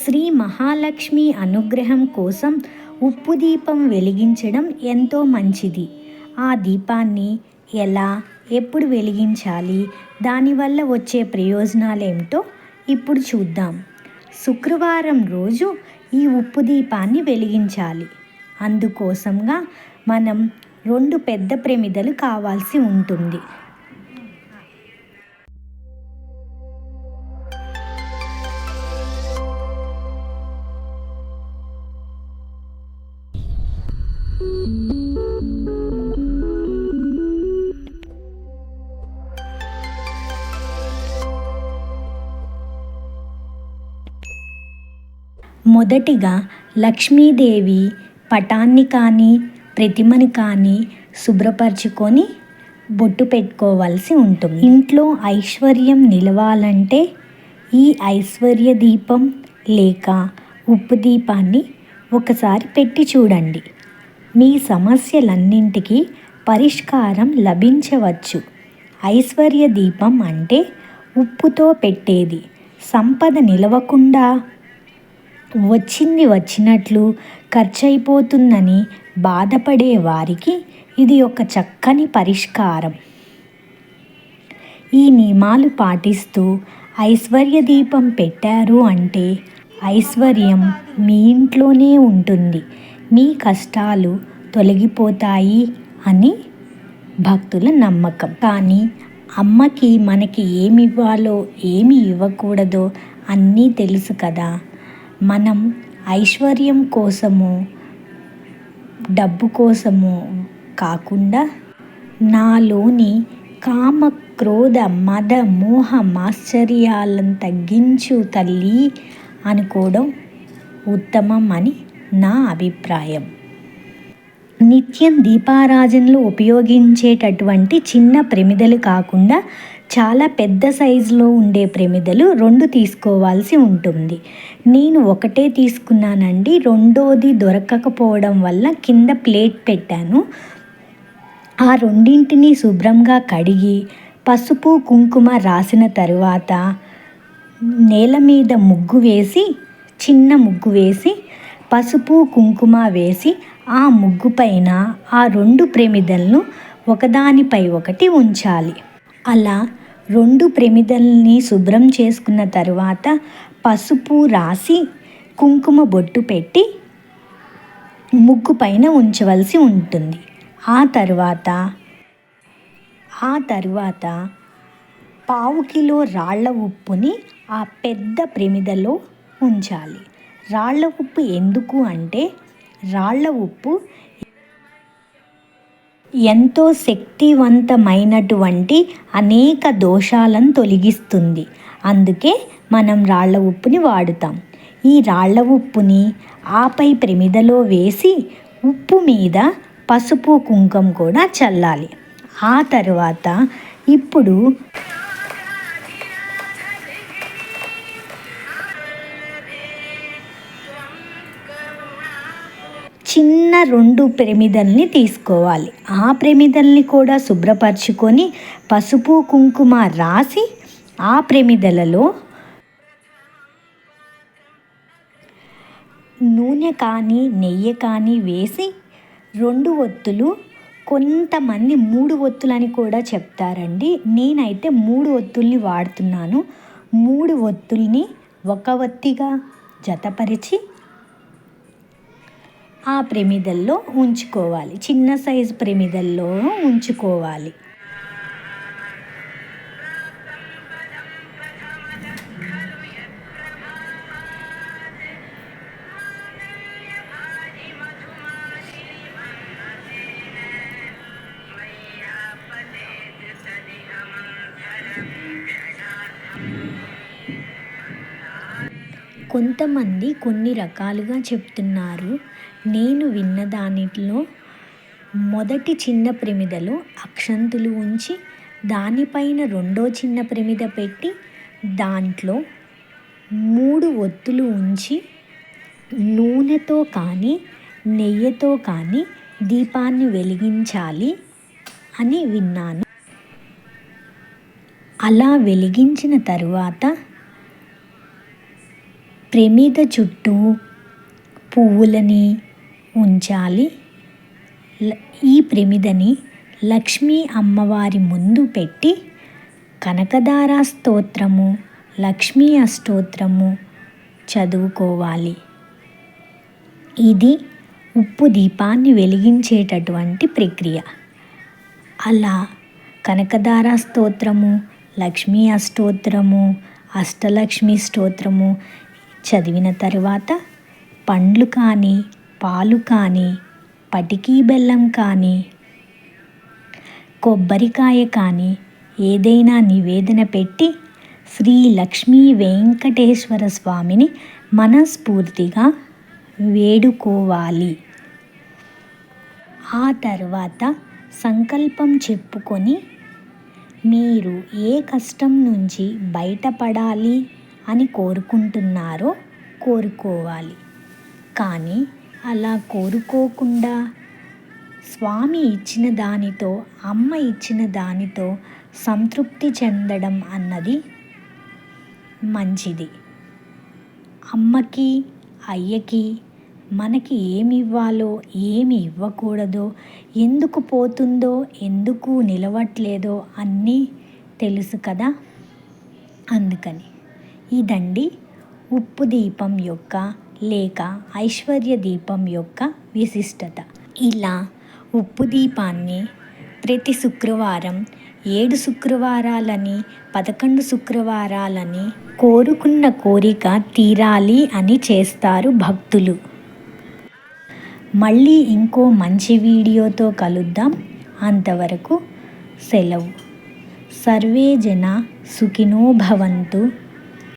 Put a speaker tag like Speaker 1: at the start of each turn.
Speaker 1: శ్రీ మహాలక్ష్మి అనుగ్రహం కోసం ఉప్పు దీపం వెలిగించడం ఎంతో మంచిది. ఆ దీపాన్ని ఎలా ఎప్పుడు వెలిగించాలి దానివల్ల వచ్చే ప్రయోజనాలేమిటో ఇప్పుడు చూద్దాం. శుక్రవారం రోజు ఈ ఉప్పు దీపాన్ని వెలిగించాలి. అందుకోసంగా మనం రెండు పెద్ద ప్రమిదలు కావాల్సి ఉంటుంది. మొదటిగా లక్ష్మీదేవి పటాన్ని కానీ ప్రతిమని కానీ శుభ్రపరచుకొని బొట్టు పెట్టుకోవాల్సి ఉంటుంది. ఇంట్లో ఐశ్వర్యం నిలవాలంటే ఈ ఐశ్వర్య దీపం లేక ఉప్పు దీపాన్ని ఒకసారి పెట్టి చూడండి. మీ సమస్యలన్నింటికీ పరిష్కారం లభించవచ్చు. ఐశ్వర్య దీపం అంటే ఉప్పుతో పెట్టేది. సంపద నిలవకుండా వచ్చింది వచ్చినట్లు ఖర్చయిపోతుందని బాధపడే వారికి ఇది ఒక చక్కని పరిష్కారం. ఈ నియమాలు పాటిస్తూ ఐశ్వర్య దీపం పెట్టారు అంటే ఐశ్వర్యం మీ ఇంట్లోనే ఉంటుంది. మీ కష్టాలు తొలగిపోతాయి అని భక్తుల నమ్మకం. కానీ అమ్మకి మనకి ఏమి ఇవ్వాలో ఏమి ఇవ్వకూడదో అన్నీ తెలుసు కదా. మనం ఐశ్వర్యం కోసము డబ్బు కోసము కాకుండా నాలోని కామ క్రోధ మద మోహ మాశ్చర్యాలను తగ్గించు తల్లి అనుకోవడం ఉత్తమం అని నా అభిప్రాయం. నిత్యం దీపారాజన్లు ఉపయోగించేటటువంటి చిన్న ప్రమిదలు కాకుండా చాలా పెద్ద సైజులో ఉండే ప్రమిదలు రెండు తీసుకోవాల్సి ఉంటుంది. నేను ఒకటే తీసుకున్నానండి. రెండోది దొరకకపోవడం వల్ల కింద ప్లేట్ పెట్టాను. ఆ రెండింటిని శుభ్రంగా కడిగి పసుపు కుంకుమ రాసిన తరువాత నేల మీద ముగ్గు వేసి చిన్న ముగ్గు వేసి పసుపు కుంకుమ వేసి ఆ ముగ్గు పైన ఆ రెండు ప్రమిదలను ఒకదానిపై ఒకటి ఉంచాలి. అలా రెండు ప్రమిదల్ని శుభ్రం చేసుకున్న తరువాత పసుపు రాసి కుంకుమ బొట్టు పెట్టి ముగ్గు పైన ఉంచవలసి ఉంటుంది. ఆ తర్వాత ఆ తర్వాత పావు కిలో రాళ్ళ ఉప్పుని ఆ పెద్ద ప్రమిదలో ఉంచాలి. రాళ్ళ ఉప్పు ఎందుకు అంటే రాళ్ళ ఉప్పు ఎంతో శక్తివంతమైనటువంటి అనేక దోషాలను తొలగిస్తుంది. అందుకే మనం రాళ్ళ ఉప్పుని వాడుతాం. ఈ రాళ్ళ ఉప్పుని ఆపై ప్రమిదలో వేసి ఉప్పు మీద పసుపు కుంకుమ కూడా చల్లాలి. ఆ తర్వాత ఇప్పుడు చిన్న రెండు ప్రమిదల్ని తీసుకోవాలి. ఆ ప్రమిదల్ని కూడా శుభ్రపరచుకొని పసుపు కుంకుమ రాసి ఆ ప్రమిదలలో నూనె కానీ నెయ్యి కానీ వేసి రెండు ఒత్తులు కొంతమంది మూడు ఒత్తులని కూడా చెప్తారండి. నేనైతే మూడు ఒత్తుల్ని వాడుతున్నాను. మూడు ఒత్తుల్ని ఒక ఒత్తిగా జతపరిచి ఆ ప్రమిదల్లో ఉంచుకోవాలి. చిన్న సైజు ప్రమిదల్లో ఉంచుకోవాలి. కొంతమంది కొన్ని రకాలుగా చెప్తున్నారు. నేను విన్న దానిలో మొదటి చిన్న ప్రమిదలో అక్షంతులు ఉంచి దానిపైన రెండో చిన్న ప్రమిద పెట్టి దాంట్లో మూడు ఒత్తులు ఉంచి నూనెతో కానీ నెయ్యితో కానీ దీపాన్ని వెలిగించాలి అని విన్నాను. అలా వెలిగించిన తరువాత ప్రమిద చుట్టూ పువ్వులని ఉంచాలి. ల- ఈ ప్రమిదని లక్ష్మీ అమ్మవారి ముందు పెట్టి కనకదార స్తోత్రము లక్ష్మీ అష్టోత్రము చదువుకోవాలి. ఇది ఉప్పు దీపాన్ని వెలిగించేటటువంటి ప్రక్రియ. అలా కనకదార స్తోత్రము లక్ష్మీ అష్టోత్రము అష్టలక్ష్మి స్తోత్రము చదివిన తర్వాత పండ్లు కానీ పాలు కానీ పటికీ బెల్లం కానీ కొబ్బరికాయ కానీ ఏదైనా నివేదన పెట్టి శ్రీ లక్ష్మీ వెంకటేశ్వర స్వామిని మనస్ఫూర్తిగా వేడుకోవాలి. ఆ తర్వాత సంకల్పం చెప్పుకొని మీరు ఏ కష్టం నుంచి బయటపడాలి అని కోరుకుంటున్నారో కోరుకోవాలి. కానీ అలా కోరుకోకుండా స్వామి ఇచ్చిన దానితో అమ్మ ఇచ్చిన దానితో సంతృప్తి చెందడం అన్నది మంచిది. అమ్మకి అయ్యకి మనకి ఏమి ఇవ్వాలో ఏమి ఇవ్వకూడదో ఎందుకు పోతుందో ఎందుకు నిలవట్లేదో అన్నీ తెలుసు కదా? అందుకని. ఇదండి ఉప్పు దీపం యొక్క లేక ఐశ్వర్య దీపం యొక్క విశిష్టత. ఇలా ఉప్పు దీపాన్ని ప్రతి శుక్రవారం ఏడు శుక్రవారాలని పదకొండు శుక్రవారాలని కోరుకున్న కోరిక తీరాలి అని చేస్తారు భక్తులు. మళ్ళీ ఇంకో మంచి వీడియోతో కలుద్దాం. అంతవరకు సెలవు. సర్వే జన సుఖినో భవంతు.